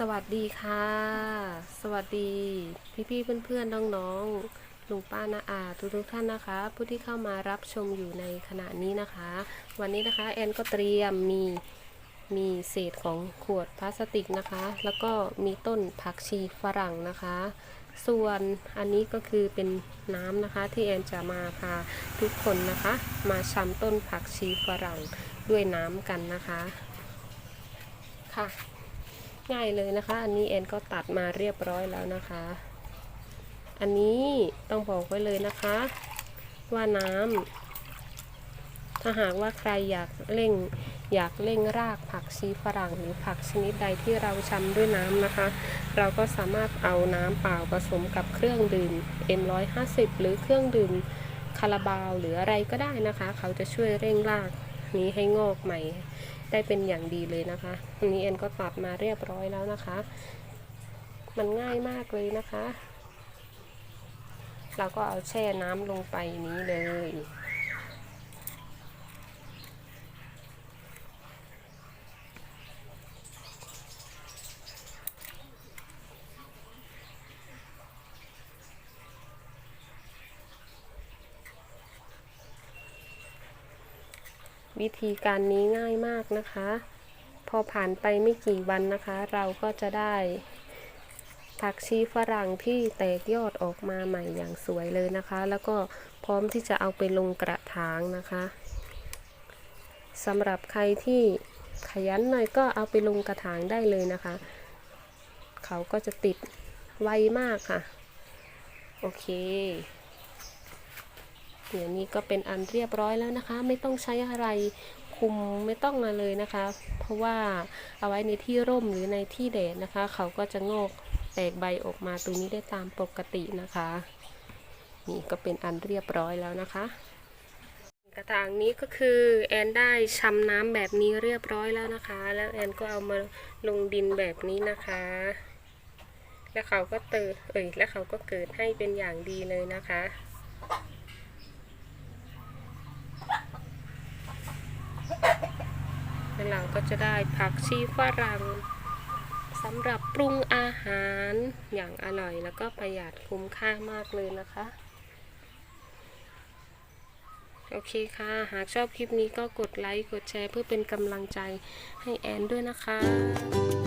สวัสดีค่ะ สวัสดีพี่ๆเพื่อนๆน้องๆลุงป้านาอาทุกทุกท่านนะคะ ผู้ที่เข้ามารับชมอยู่ในขณะนี้นะคะ วันนี้นะคะแอนก็เตรียมมีมีเศษของขวดพลาสติกนะคะ แล้วก็มีต้นผักชีฝรั่งนะคะ ส่วนอันนี้ก็คือเป็นน้ำนะคะ ที่แอนจะมาพาทุกคนนะคะ มาชำต้นผักชีฝรั่งด้วยน้ำกันนะคะค่ะ ง่ายเลยนะคะ อันนี้แอนก็ตัดมาเรียบร้อยแล้วนะคะ อันนี้ต้องบอกไว้เลยนะคะ ว่าน้ำถ้าหากว่าใครอยากเร่งอยากเร่งรากผักชีฝรั่งหรือผักชนิดใดที่เราชำด้วยน้ำนะคะ เราก็สามารถเอาน้ำเปล่าผสมกับเครื่องดื่ม M150 หรือเครื่องดื่มคาราบาวหรืออะไรก็ได้นะคะ เขาจะช่วยเร่งราก นี้ให้งอกใหม่ ได้เป็นอย่างดีเลยนะคะอันนี้เอ็นก็ตัดมาเรียบร้อยแล้วนะคะ มันง่ายมากเลยนะคะ เราก็เอาแช่น้ำลงไปนี้เลย วิธีการนี้ง่ายมากนะคะ พอผ่านไปไม่กี่วันนะคะ เราก็จะได้ผักชีฝรั่งที่แตกยอดออกมาใหม่อย่างสวยเลยนะคะ แล้วก็พร้อมที่จะเอาไปลงกระถางนะคะสำหรับใครที่ขยันหน่อยก็เอาไปลงกระถางได้เลยนะคะ เขาก็จะติดไวมากค่ะ โอเค เดี๋ยนี้ก็เป็นอันเรียบร้อยแล้วนะคะ ไม่ต้องใช้อะไรคุมไม่ต้องมาเลยนะคะ เพราะว่าเอาไว้ในที่ร่มหรือในที่แดดนะคะ เขาก็จะงอกแตกใบออกมาตรงนี้ได้ตามปกตินะคะ นี่ก็เป็นอันเรียบร้อยแล้วนะคะกระถางนี้ก็คือแอนได้ชำน้ำแบบนี้เรียบร้อยแล้วนะคะ แล้วแอนก็เอามาลงดินแบบนี้นะคะ แล้วเขาก็เติเอ้ยแล้วเขาก็เกิดให้เป็นอย่างดีเลยนะคะ แล้วเรา ก็จะได้ผักชีฝรั่งสำหรับปรุงอาหารอย่างอร่อยแล้วก็ประหยัดคุ้มค่ามากเลยนะคะ โอเคค่ะ หากชอบคลิปนี้ก็กดไลค์ กดแชร์เพื่อเป็นกำลังใจให้แอนด้วยนะคะ